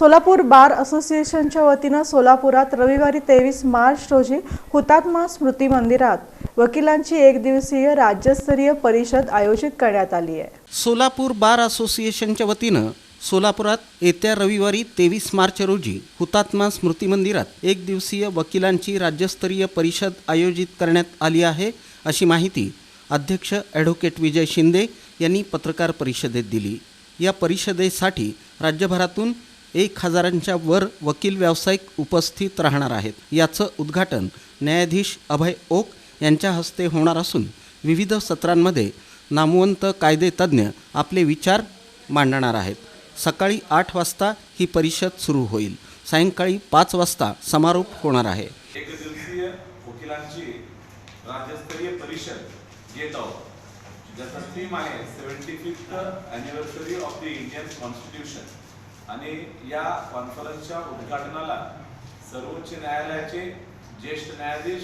सोलापूर बार असोसिएशनच्या वतीनं सोलापुरात रविवारी तेवीस मार्च रोजी हुतात्मा स्मृती मंदिरात वकिलांची एक दिवसीय राज्यस्तरीय परिषद आयोजित करण्यात आली आहे. सोलापूर बार असोसिएशनच्या वतीनं सोलापुरात येत्या रविवारी तेवीस मार्च रोजी हुतात्मा स्मृती मंदिरात एक दिवसीय वकिलांची राज्यस्तरीय परिषद आयोजित करण्यात आली आहे अशी माहिती अध्यक्ष ॲडव्होकेट विजय शिंदे यांनी पत्रकार परिषदेत दिली. या परिषदेसाठी राज्यभरातून एक हजारांच्या वर वकील व्यावसायिक उपस्थित राहणार आहेत. याचं उद्घाटन न्यायाधीश अभय ओक यांच्या हस्ते होणार असून विविध सत्रांमध्ये नामवंत कायदेतज्ञ आपले विचार मांडणार आहेत. सकाळी आठ वाजता ही परिषद सुरू होईल. सायंकाळी पाच वाजता समारोप होणार आहे. वकिलांची राज्यस्तरीय परिषद घेत आहोत ज्याचा थीम आहे seventy fifth anniversary of the Indian constitution आणि या कॉन्फरन्सच्या उद्घाटनाला सर्वोच्च न्यायालयाचे ज्येष्ठ न्यायाधीश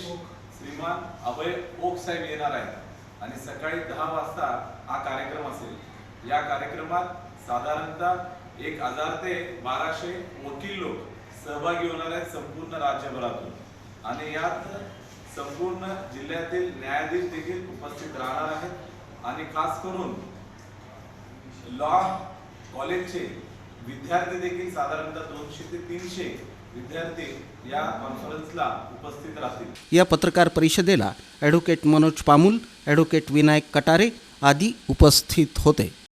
श्रीमान अभय ओक साहेब येणार आहेत. आणि सकाळी दहा वाजता हा कार्यक्रम असेल. या कार्यक्रमात साधारणतः एक हजार ते बाराशे वकील लोक सहभागी होणार आहेत संपूर्ण राज्यभरातून. आणि यात संपूर्ण जिल्ह्यातील न्यायाधीश देखील उपस्थित राहणार आहेत. आणि खास करून लॉ कॉलेजचे विद्यार्थी देखील साधारणतः दोनशे ते तीनशे विद्यार्थी या कॉन्फरन्सला उपस्थित राहतील. या पत्रकार परिषदेला ॲडव्होकेट मनोज पामुल ॲडव्होकेट विनायक कटारे आदी उपस्थित होते.